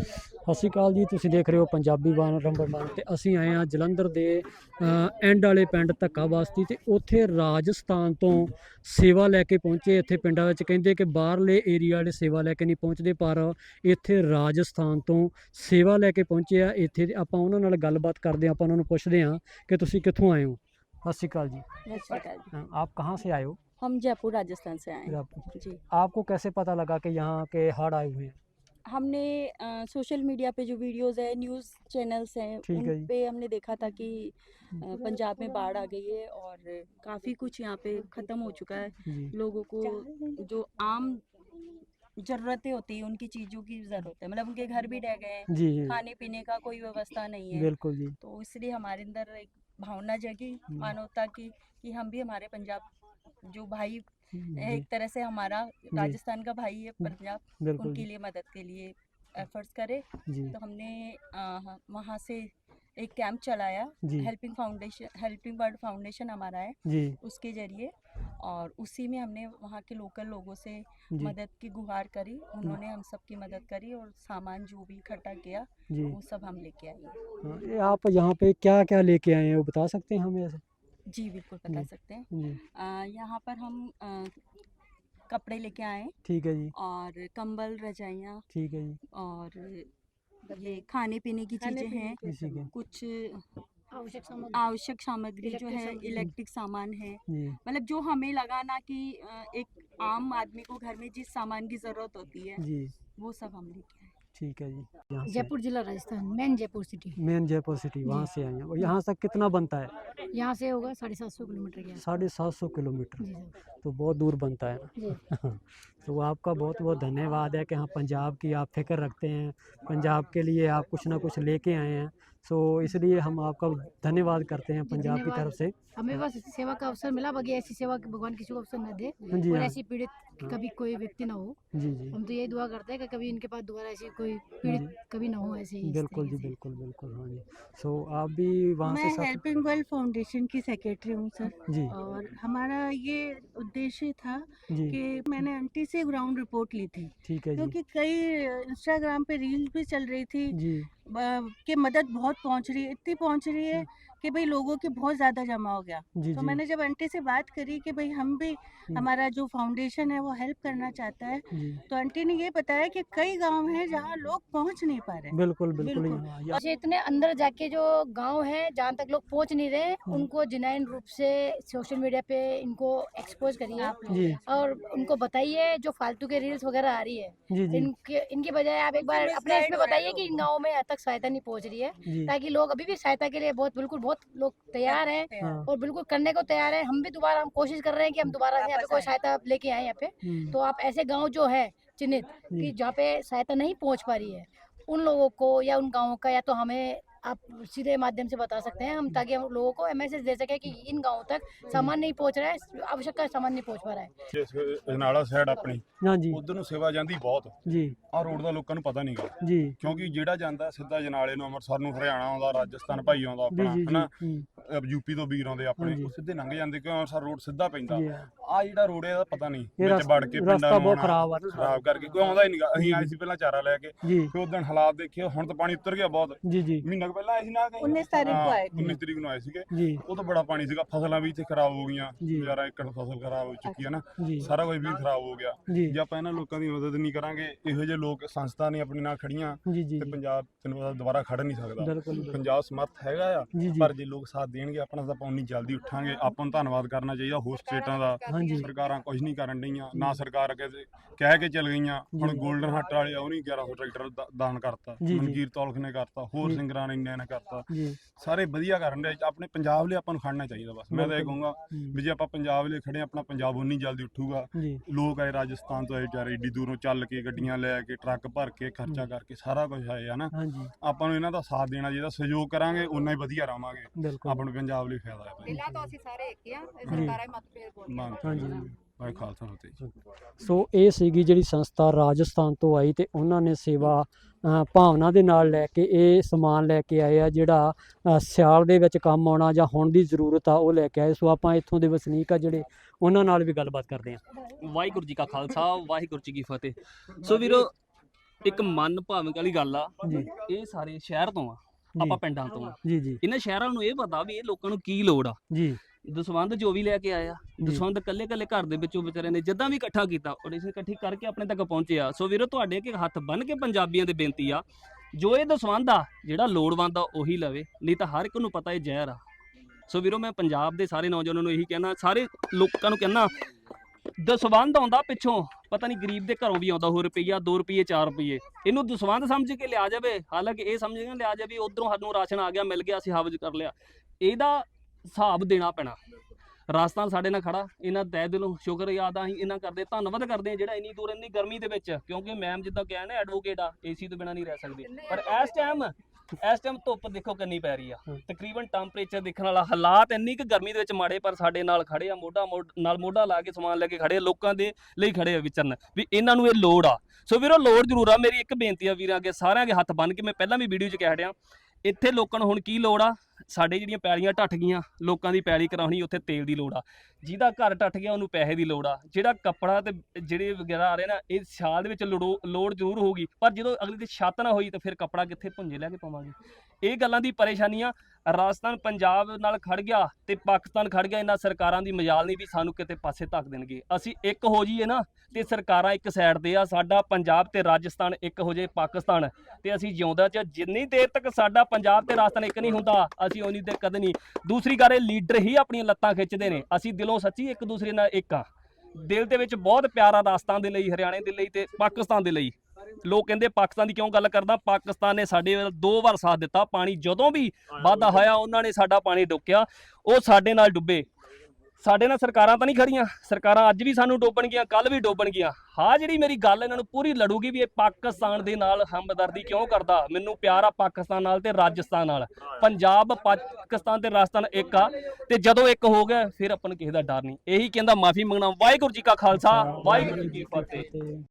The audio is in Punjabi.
ਸਤਿ ਸ਼੍ਰੀ ਅਕਾਲ ਜੀ ਤੁਸੀਂ ਦੇਖ ਰਹੇ ਹੋ ਪੰਜਾਬੀ ਬਾਣ ਰੰਬਰ ਬਾਣ ਤੇ ਅਸੀਂ ਆਏ ਹਾਂ ਜਲੰਧਰ ਦੇ ਐਂਡ ਵਾਲੇ ਪਿੰਡ ਧੱਕਾ ਬਸਤੀ ਤੇ ਉੱਥੇ ਰਾਜਸਥਾਨ ਤੋਂ ਸੇਵਾ ਲੈ ਕੇ ਪਹੁੰਚੇ ਇੱਥੇ ਪਿੰਡਾਂ ਵਿੱਚ ਕਹਿੰਦੇ ਕਿ ਬਾਹਰਲੇ ਏਰੀਆ ਵਾਲੇ ਸੇਵਾ ਲੈ ਕੇ ਨਹੀਂ ਪਹੁੰਚਦੇ ਪਰ ਇੱਥੇ ਰਾਜਸਥਾਨ ਤੋਂ ਸੇਵਾ ਲੈ ਕੇ ਪਹੁੰਚੇ ਆ ਇੱਥੇ ਆਪਾਂ ਉਹਨਾਂ ਨਾਲ ਗੱਲਬਾਤ ਕਰਦੇ ਹਾਂ ਆਪਾਂ ਉਹਨਾਂ ਨੂੰ ਪੁੱਛਦੇ ਹਾਂ ਕਿ ਤੁਸੀਂ ਕਿੱਥੋਂ ਆਏ ਹੋ ਸਤਿ ਸ਼੍ਰੀ ਅਕਾਲ जी जय श्री अकाल जी। आप कहाँ से आए हो हम जयपुर राजस्थान से आए हैं आप- जी आपको कैसे पता लगा कि यहाँ के हड़ आए हुए हैं हमने सोशल मीडिया पे जो वीडियोस है न्यूज़ चैनल्स हैं उन पे हमने देखा था कि पंजाब में बाढ़ आ गई है और काफ़ी कुछ यहाँ पे ख़त्म हो चुका है। लोगों को जो आम ज़रूरतें होती है उनकी चीज़ों की ज़रूरत है। मतलब उनके घर भी ढह गए हैं खाने पीने का कोई व्यवस्था नहीं है। बिल्कुल जी। तो इसलिए हमारे अंदर एक भावना जगी। मानवता की कि हम भी हमारे पंजाब जो भाई एक तरह से हमारा राजस्थान का भाई है पंजाब। उनके लिए मदद के लिए एफर्ट्स करे। तो हमने वहाँ से एक कैंप चलाया। Helping foundation helping bird foundation हमारा है जी। उसके ज़रिए। और उसी में हमने वहाँ के लोकल लोगों से मदद की गुहार करी। उन्होंने हम सबकी मदद करी और सामान जो भी इकट्ठा किया वो सब हम लेके आए। हाँ, आप यहाँ पे क्या क्या लेके आए हैं वो बता सकते हैं हमें ऐसे? जी बिल्कुल बता सकते हैं। यहाँ पर हम अ, कपड़े लेके आए ठीक है जी। और कंबल रजाइयाँ ठीक है जी। और ये खाने पीने की चीज़ें हैं। कुछ आवश्यक सामग्री जो है इलेक्ट्रिक सामान है। मतलब जो हमें लगा ना कि एक आम आदमी को घर में जिस सामान की ज़रूरत होती है जी। वो सब हम लेके आए। ठीक है जी जयपुर जिला Rajasthan main Jaipur city. Main Jaipur city वहाँ से आए हैं। और यहाँ तक कितना बनता है? यहाँ से होगा साढ़े सात सौ किलोमीटर साढ़े सात सौ किलोमीटर। तो बहुत दूर बनता है तो आपका बहुत बहुत धन्यवाद है कि हाँ पंजाब की आप फ़िक्र रखते हैं। पंजाब के लिए आप कुछ ना कुछ लेके आए हैं। सो इसलिए हम आपका धन्यवाद करते हैं पंजाब की तरफ़ से। हमें बस सेवा का अवसर मिला बाकी ऐसी सेवा की भगवान किसी को अवसर न दे। और हाँ। ऐसी पीड़ित कभी कोई व्यक्ति ना हो। जी जी। हम तो यही दुआ करते हैं कि कभी इनके पास दोबारा ऐसी कोई पीड़ित कभी ना हो ऐसे बिल्कुल जी बिल्कुल बिल्कुल हाँ जी। सो आप भी वहाँ मैं हेल्पिंग वर्ल्ड फाउंडेशन की सेक्रेटरी हूँ सर। जी। और हमारा ये उद्देश्य था कि मैंने आंटी से ग्राउंड रिपोर्ट ली थी ठीक है क्योंकि कई इंस्टाग्राम पे रील्स भी चल रही थी। कि मदद बहुत पहुँच रही है इतनी पहुँच रही है कि भाई लोगों की बहुत ज़्यादा जमा हो गया। जी तो जी। मैंने जब आंटी से बात करी कि भाई हम भी हमारा जो फाउंडेशन है वो हेल्प करना चाहता है तो आंटी ने ये बताया कि कई गाँव हैं जहाँ लोग पहुँच नहीं पा रहे बिल्कुल बिल्कुल बिल्कुल। या- इतने अंदर जाके जो गाँव है जहाँ तक लोग पहुँच नहीं रहे उनको जिनाइन रूप से सोशल मीडिया पे इनको एक्सपोज करिए आप लोग। और उनको बताइए जो फालतू के रील्स वगैरह आ रही है। इनके इनकी बजाय आप एक बार अपने इसमें बताइए कि इन गाँव में तक सहायता नहीं पहुँच रही है। ताकि लोग अभी भी सहायता के लिए बहुत बिल्कुल बहुत लोग तैयार हैं और बिल्कुल करने को तैयार हैं। हम भी दोबारा हम कोशिश कर रहे हैं कि हम दोबारा से यहाँ पे कोई सहायता लेके आए यहाँ पे। हम्म, तो आप ऐसे गाँव जो है चिन्हित की कि जहाँ पे सहायता नहीं पहुँच पा रही है उन लोगों को या उन गाँव का या तो हमें आप सीधे माध्यम से बता सकते हैं हम ताकि हम लोगों को मैसेज दे सके कि इन गाँवों तक सामान नहीं पहुंच रहा है आवश्यक का सामान नहीं पहुंच पा रहा है ਇਸ ਅਜਨਾਲਾ ਸਾਈਡ ਆਪਣੀ हाँ जी ਉਧਰ ਨੂੰ ਸੇਵਾ ਜਾਂਦੀ ਬਹੁਤ जी ਆਹ ਰੋਡ ਦਾ ਲੋਕਾਂ ਨੂੰ ਪਤਾ ਨਹੀਂਗਾ जी ਕਿਉਂਕਿ ਜਿਹੜਾ ਜਾਂਦਾ ਸਿੱਧਾ ਜਨਾਲੇ ਨੂੰ ਅੰਮ੍ਰਿਤਸਰ ਨੂੰ ਹਰਿਆਣਾ ਆਉਂਦਾ ਰਾਜਸਥਾਨ ਭਾਈ ਆਉਂਦਾ जी ਆਪਣਾ जी जी ਹਨਾ हम्म, ਯੂਪੀ ਤੋਂ ਵੀਰ ਆਉਂਦੇ ਆਪਣੇ ਹਾਂਜੀ। ਉਹ ਸਿੱਧੇ ਲੰਘ ਜਾਂਦੇ ਕਿਉਂ ਅੰਮ੍ਰਿਤਸਰ ਰੋਡ ਸਿੱਧਾ ਪੈਂਦਾ जी ਆ ਜਿਹੜਾ ਰੋੜੇ ਦਾ ਪਤਾ ਨਹੀਂ। ਵਿੱਚ ਵੜ ਕੇ ਪਿੰਡਾਂ ਨੂੰ ਖਰਾਬ ਆ ਨਾ। ਖਰਾਬ ਕਰਕੇ ਕੋਈ ਆਉਂਦਾ ਹੀ ਨਹੀਂਗਾ ਅਸੀਂ ਆਏ ਸੀ ਪਹਿਲਾਂ ਚਾਰਾ ਲੈ ਕੇ ਜੀ। ਫਿਰ ਉਦੋਂ ਹਾਲਾਤ ਦੇਖੇ ਹੁਣ ਤਾਂ ਪਾਣੀ ਉੱਤਰ ਗਿਆ ਬਹੁਤ। ਜੀ ਜੀ। ਮਹੀਨਾ ਪਹਿਲਾਂ ਆਏ ਸੀ ਨਾ ਕਹੀਂ 19 ਤਾਰੀਖ ਨੂੰ ਆਏ ਸੀ। 19 ਤਰੀਕ ਨੂੰ ਆਏ ਸੀਗੇ। ਉਹ ਤਾਂ ਬੜਾ ਪਾਣੀ ਸੀਗਾ ਫਸਲਾਂ ਵੀ ਇੱਥੇ ਖਰਾਬ ਹੋ ਗਈਆਂ। ਯਾਰਾ ਏਕੜ ਫਸਲ ਖਰਾਬ ਹੋ ਚੁੱਕੀ ਹੈ ਨਾ। ਸਾਰਾ ਕੁਝ ਵੀ ਖਰਾਬ ਹੋ ਗਿਆ। ਜੇ। ਆਪਾਂ ਇਹਨਾਂ ਲੋਕਾਂ ਦੀ ਮਦਦ ਨਹੀਂ ਕਰਾਂਗੇ ਇਹੋ ਜਿਹੇ ਲੋਕ ਸੰਸਥਾ ਨੇ ਆਪਣੇ ਨਾਲ ਖੜੀਆਂ ਤੇ ਪੰਜਾਬ ਤੈਨੂੰ ਪਤਾ ਦੁਬਾਰਾ ਖੜ ਨਹੀਂ ਸਕਦਾ। ਪੰਜਾਬ ਸਮਰਥ ਹੈਗਾ ਆ ਪਰ ਜੇ ਲੋਕ ਸਾਥ ਦੇਣਗੇ ਆਪਣਾ ਤਾਂ ਆਪਾਂ ਉਨੀ ਜਲਦੀ ਉੱਠਾਂਗੇ। ਆਪਾਂ ਨੂੰ ਧੰਨਵਾਦ ਕਰਨਾ ਚਾਹੀਦਾ ਹੋਰ ਸਟੇਟਾਂ ਦਾ। ਹਾਂਜੀ। ਸਰਕਾਰਾਂ ਕੁਝ ਨਹੀਂ ਕਰਨ ਡਈਆਂ ਨਾ ਸਰਕਾਰ ਅੱਗੇ ਕਹਿ ਕੇ ਚਲ ਗਈਆਂ ਹੁਣ 골ਡਨ ਹੱਟ ਵਾਲੇ ਆ, 1100 ਟਰੈਕਟਰ ਦਾਨ ਕਰਤਾ ਮਨਜੀਤ ਤੌਲਖ ਨੇ ਕਰਤਾ ਹੋਰ ਸਿੰਗਰਾਂ ਨੇ ਇੰਨਿਆਂ ਨੇ ਕਰਤਾ। ਸਾਰੇ ਵਧੀਆ ਕਰਨ ਦੇ ਆਪਣੇ ਪੰਜਾਬ ਲਈ ਆਪਾਂ ਨੂੰ ਖੜਨਾ ਚਾਹੀਦਾ ਬਸ। ਮੈਂ ਤਾਂ ਇਹ ਕਹੂੰਗਾ ਵੀ ਜੇ ਆਪਾਂ ਪੰਜਾਬ ਲਈ ਖੜੇ ਆਪਣਾ ਪੰਜਾਬ ਉਨੀ ਜਲਦੀ ਉੱਠੂਗਾ। ਲੋਕ ਆਏ ਰਾਜਸਥਾਨ ਤੋਂ ਆਏ ਵਿਚਾਰੇ ਏਡੀ ਦੂਰੋਂ ਚੱਲ ਕੇ ਗੱਡੀਆਂ ਲੈ ਕੇ ਟਰੱਕ ਭਰ ਕੇ ਖਰਚਾ ਕਰਕੇ ਸਾਰਾ ਕੁਝ ਆਏ ਹਨਾ ਆਪਾਂ ਨੂੰ ਇਹਨਾਂ ਦਾ ਸਾਥ ਦੇਣਾ ਚਾਹੀਦਾ ਸਹਿਯੋਗ ਕਰਾਂਗੇ ਉਨਾ ਹੀ ਵਧੀਆ ਰਾਵਾਂਗੇ। ਆਪਣੇ ਪੰਜਾਬ ਲਈ ਫਾਇਦਾ ਹੈ। ਪਹਿਲਾਂ ਤਾਂ ਅਸੀਂ ਸਾਰੇ ਇੱਕ ਹੀ ਆ ਸਰਕਾਰਾਂ ਹੀ ਮਤਭੇਦ ਬੋਲਦੀਆਂ ਖਾਲਸਾ ਫਤਿਹ ਜੀ। ਸੋ ਇਹ ਸੀਗੀ ਜਿਹੜੀ ਸੰਸਥਾ ਰਾਜਸਥਾਨ ਤੋਂ ਆਈ ਤੇ ਉਹਨਾਂ ਨੇ ਸੇਵਾ ਭਾਵਨਾ ਦੇ ਨਾਲ ਲੈ ਕੇ ਇਹ ਸਮਾਨ ਲੈ ਕੇ ਆਏ ਆ ਜਿਹੜਾ ਸਿਆਲ ਦੇ ਵਿੱਚ ਕੰਮ ਆਉਣਾ ਜਾਂ ਹੁਣ ਦੀ ਜ਼ਰੂਰਤ ਆ ਉਹ ਲੈ ਕੇ ਆਏ। ਸੋ ਆਪਾਂ ਇੱਥੋਂ ਦੇ ਵਸਨੀਕ ਆ ਜਿਹੜੇ ਉਹਨਾਂ ਨਾਲ ਵੀ ਗੱਲਬਾਤ ਕਰਦੇ ਆ। ਵਾਹਿਗੁਰੂ ਜੀ ਕਾ ਖਾਲਸਾ ਵਾਹਿਗੁਰੂ ਜੀ ਕੀ ਫਤਿਹ। ਸੋ ਵੀਰੋ ਇੱਕ ਮਨ ਭਾਵਕ ਵਾਲੀ ਗੱਲ ਆ। ਇਹ ਸਾਰੇ ਸ਼ਹਿਰ ਤੋਂ ਆ ਆਪਾਂ ਪਿੰਡਾਂ ਤੋਂ ਆ। ਜੀ ਜੀ। ਇਹਨਾਂ ਸ਼ਹਿਰਾਂ ਨੂੰ ਇਹ ਪਤਾ ਵੀ ਇਹ ਲੋਕਾਂ ਨੂੰ ਕੀ ਲੋੜ ਆ। ਜੀ। ਦਸਵੰਧ ਜੋ ਵੀ ਲੈ ਕੇ ਆਇਆ ਜੀ। ਦਸਵੰਧ ਕੱਲੇ ਕੱਲੇ ਘਰ ਦੇ ਵਿੱਚੋਂ ਵਿਚਾਰੇ ਨੇ ਜਿੱਦਾਂ ਵੀ ਇਕੱਠਾ ਕੀਤਾ ਆਡੀਸ਼ਨ ਇਕੱਠੀ ਕਰਕੇ ਆਪਣੇ ਤੱਕ ਪਹੁੰਚਿਆ ਸੋ ਵੀਰੋ ਤੁਹਾਡੇ ਅੱਗੇ ਹੱਥ ਬੰਨ ਕੇ ਪੰਜਾਬੀਆਂ ਦੇ ਬੇਨਤੀ ਆ ਜੋ ਇਹ ਦਸਵੰਧ ਆ ਜਿਹੜਾ ਲੋੜਵੰਦ ਆ ਉਹੀ ਲਵੇ। ਨਹੀਂ ਤਾਂ ਹਰ ਇੱਕ ਨੂੰ ਪਤਾ ਇਹ ਜ਼ਹਿਰ ਆ। ਸੋ ਵੀਰੋ ਮੈਂ ਪੰਜਾਬ ਦੇ ਸਾਰੇ ਨੌਜਵਾਨਾਂ ਨੂੰ ਇਹੀ ਕਹਿਣਾ ਸਾਰੇ ਲੋਕਾਂ ਨੂੰ ਕਹਿਣਾ ਦਸਵੰਧ ਆਉਂਦਾ ਪਿੱਛੋਂ ਪਤਾ ਨਹੀਂ ਗਰੀਬ ਦੇ ਘਰੋਂ ਵੀ ਆਉਂਦਾ ਹੋ ਰੁਪਈਆ 2 ਰੁਪਈਏ 4 ਰੁਪਈਏ। ਇਹਨੂੰ ਦਸਵੰਧ ਸਮਝ ਕੇ ਲਿਆ ਜਾਵੇ। ਹਾਲਾਂਕਿ ਇਹ ਸਮਝ ਕੇ ਨਾ ਲਿਆ ਜਾਵੇ ਉਧਰੋਂ ਸਾਨੂੰ ਰਾਸ਼ਨ ਆ ਗਿਆ ਮਿਲ ਗਿਆ ਅਸੀਂ ਹਾਵਜ ਕਰ ਲਿਆ। ਇਹਦਾ ਹਿਸਾਬ ਦੇਣਾ ਪੈਣਾ। ਰਾਜਸਥਾਨ ਸਾਡੇ ਨਾਲ ਖੜਾ ਇਹਨਾਂ ਤਹਿ ਦਿਲੋਂ ਸ਼ੁਕਰ ਯਾਦ ਆ ਅਸੀਂ ਇਹਨਾਂ ਕਰਦੇ ਧੰਨਵਾਦ ਕਰਦੇ ਆ ਜਿਹੜਾ ਇੰਨੀ ਦੂਰ ਇੰਨੀ ਗਰਮੀ ਦੇ ਵਿੱਚ ਕਿਉਂਕਿ ਮੈਮ ਜਿੱਦਾਂ ਕਿਹਾ ਨਾ ਐਡਵੋਕੇਟ ਆ ਏਸੀ ਤੋਂ ਬਿਨਾ ਨਹੀਂ ਰਹਿ ਸਕਦੇ। ਪਰ ਇਸ ਟਾਈਮ ਇਸ ਟਾਈਮ ਧੁੱਪ ਦੇਖੋ ਕਿੰਨੀ ਪੈ ਰਹੀ ਆ। ਤਕਰੀਬਨ ਟੈਂਪਰੇਚਰ ਦੇਖਣ ਵਾਲਾ ਹਾਲਾਤ ਇੰਨੀ ਕੁ ਗਰਮੀ ਦੇ ਵਿੱਚ ਮਾੜੇ ਪਰ ਸਾਡੇ ਨਾਲ ਖੜੇ ਆ ਮੋਢਾ ਮੋਢ ਨਾਲ ਮੋਢਾ ਲਾ ਕੇ ਸਮਾਨ ਲੈ ਕੇ ਖੜੇ ਆ ਲੋਕਾਂ ਦੇ ਲਈ ਖੜੇ ਆ ਵਿਚਰਨ ਵੀ ਇਹਨਾਂ ਨੂੰ ਇਹ ਲੋੜ ਆ। ਸੋ ਵੀਰੋ ਲੋੜ ਜ਼ਰੂਰ ਆ ਮੇਰੀ ਇੱਕ ਬੇਨਤੀ ਆ ਵੀਰਾਂ ਅੱਗੇ ਸਾਰਿਆਂ ਅੱਗੇ ਹੱਥ ਬੰਨ ਕੇ ਮੈਂ ਪਹਿਲਾਂ ਵੀ ਵੀਡੀਓ 'ਚ ਕਹਿ ਹਟਿਆ ਇੱਥੇ ਲੋਕਾਂ ਨੂੰ ਹੁਣ ਕੀ ਲੋੜ ਆ? ਸਾਡੇ ਜਿਹੜੀਆਂ ਪੈਲੀਆਂ ਢੱਠ ਗਈਆਂ, ਲੋਕਾਂ ਦੀ ਪੈਲੀ ਕਰਾਉਣੀ, ਉੱਥੇ ਤੇਲ ਦੀ ਲੋੜ ਆ। ਜਿਹਦਾ ਘਰ ਟੱਟ ਗਿਆ, ਉਹਨੂੰ ਪੈਸੇ ਦੀ ਲੋੜ ਆ। ਜਿਹੜਾ ਕੱਪੜਾ ਤੇ ਜਿਹੜੇ ਵਗੈਰਾ ਆ ਰਹੇ ਨਾ, ਇਹ ਸਿਆਲ ਦੇ ਵਿੱਚ ਲੋੜੋ- ਲੋੜ ਜ਼ਰੂਰ ਹੋਊਗੀ। ਪਰ ਜਦੋਂ ਅਗਲੇ ਦੀ ਛੱਤ ਨਾ ਹੋਈ, ਤਾਂ ਫਿਰ ਕੱਪੜਾ ਕਿੱਥੇ ਭੁੰਜੇ ਲੈ ਕੇ ਪਾਵਾਂਗੇ? ਇਹ ਗੱਲਾਂ ਦੀ ਪਰੇਸ਼ਾਨੀਆਂ ਰਾਜਸਥਾਨ ਪੰਜਾਬ ਨਾਲ ਖੜ ਗਿਆ ਤੇ ਪਾਕਿਸਤਾਨ ਖੜ ਗਿਆ, ਇਹਨਾਂ ਸਰਕਾਰਾਂ ਦੀ ਮਜਾਲ ਨਹੀਂ ਵੀ ਸਾਨੂੰ ਕਿਤੇ ਪਾਸੇ ਧੱਕ ਦੇਣਗੇ। ਅਸੀਂ ਇੱਕ ਹੋ ਜਾਈਏ ਨਾ ਤੇ ਸਰਕਾਰਾਂ ਇੱਕ ਸਾਈਡ ਤੇ ਆ, ਸਾਡਾ ਪੰਜਾਬ ਤੇ ਰਾਜਸਥਾਨ ਇੱਕ ਹੋ ਜਾਏ, ਪਾਕਿਸਤਾਨ। ਤੇ ਅਸੀਂ ਜਿਉਂਦਾ ਚ ਜਿੰਨੀ ਦੇਰ ਤੱਕ ਸਾਡਾ ਪੰਜਾਬ ਤੇ ਰਾਜਸਥਾਨ ਇੱਕ ਨਹੀਂ ਹੁੰਦਾ, ਅਸੀਂ ਉਨੀ ਦੇਰ ਕਦੇ ਨਹੀਂ। ਦੂਸਰੀ ਗੱਲ ਇਹ, ਲੀਡਰ ਹੀ ਆਪਣੀਆਂ ਲੱਤਾਂ ਖਿੱਚਦੇ ਨੇ। ਅਸੀਂ ਦਿਲੋਂ ਸੱਚੀ ਇੱਕ ਦੂਸਰੇ ਨਾਲ ਇੱਕ ਆ। ਦਿਲ ਦੇ ਵਿੱਚ ਬਹੁਤ ਪਿਆਰਾ ਰਾਜਸਥਾਨ ਦੇ ਲਈ, ਹਰਿਆਣੇ ਦੇ ਲਈ ਤੇ ਪਾਕਿਸਤਾਨ ਦੇ ਲਈ। ਲੋਕ ਕਹਿੰਦੇ ਪਾਕਿਸਤਾਨ ਦੀ ਕਿਉਂ ਗੱਲ ਕਰਦਾ? ਪਾਕਿਸਤਾਨ ਨੇ ਸਾਡੇ ਵੱਲ ਦੋ ਵਾਰ ਸਾਥ ਦਿੱਤਾ ਪਾਣੀ ਜਦੋਂ ਵੀ ਵਾਧਾ ਹੋਇਆ ਉਹਨਾਂ ਨੇ ਸਾਡਾ ਪਾਣੀ ਡੁੱਕਿਆ ਉਹ ਸਾਡੇ ਨਾਲ ਡੁੱਬੇ। ਸਾਡੇ ਨਾਲ ਸਰਕਾਰਾਂ ਤਾਂ ਨਹੀਂ ਖੜੀਆਂ ਸਰਕਾਰਾਂ ਅੱਜ ਵੀ ਸਾਨੂੰ ਡੋਬਣਗੀਆਂ ਕੱਲ ਵੀ ਡੋਬਣਗੀਆਂ। ਹਾਂ ਜਿਹੜੀ ਮੇਰੀ ਗੱਲ ਇਹਨਾਂ ਨੂੰ ਪੂਰੀ ਲੜੂਗੀ ਵੀ ਇਹ ਪਾਕਿਸਤਾਨ ਦੇ ਨਾਲ ਹਮਦਰਦੀ ਕਿਉਂ ਕਰਦਾ? ਮੈਨੂੰ ਪਿਆਰ ਆ ਪਾਕਿਸਤਾਨ ਨਾਲ ਤੇ ਰਾਜਸਥਾਨ ਨਾਲ। ਪੰਜਾਬ ਪਾਕਿਸਤਾਨ ਤੇ ਰਾਜਸਥਾਨ ਇੱਕ ਆ ਤੇ ਜਦੋਂ ਇੱਕ ਹੋ ਗਿਆ ਫਿਰ ਆਪਾਂ ਨੂੰ ਕਿਸੇ ਦਾ ਡਰ ਨਹੀਂ। ਇਹੀ ਕਹਿੰਦਾ ਮਾਫੀ ਮੰਗਣਾ। ਵਾਹਿਗੁਰੂ ਜੀ ਕਾ ਖਾਲਸਾ ਵਾਹਿਗੁਰੂ ਜੀ ਕੀ ਫਤਿਹ।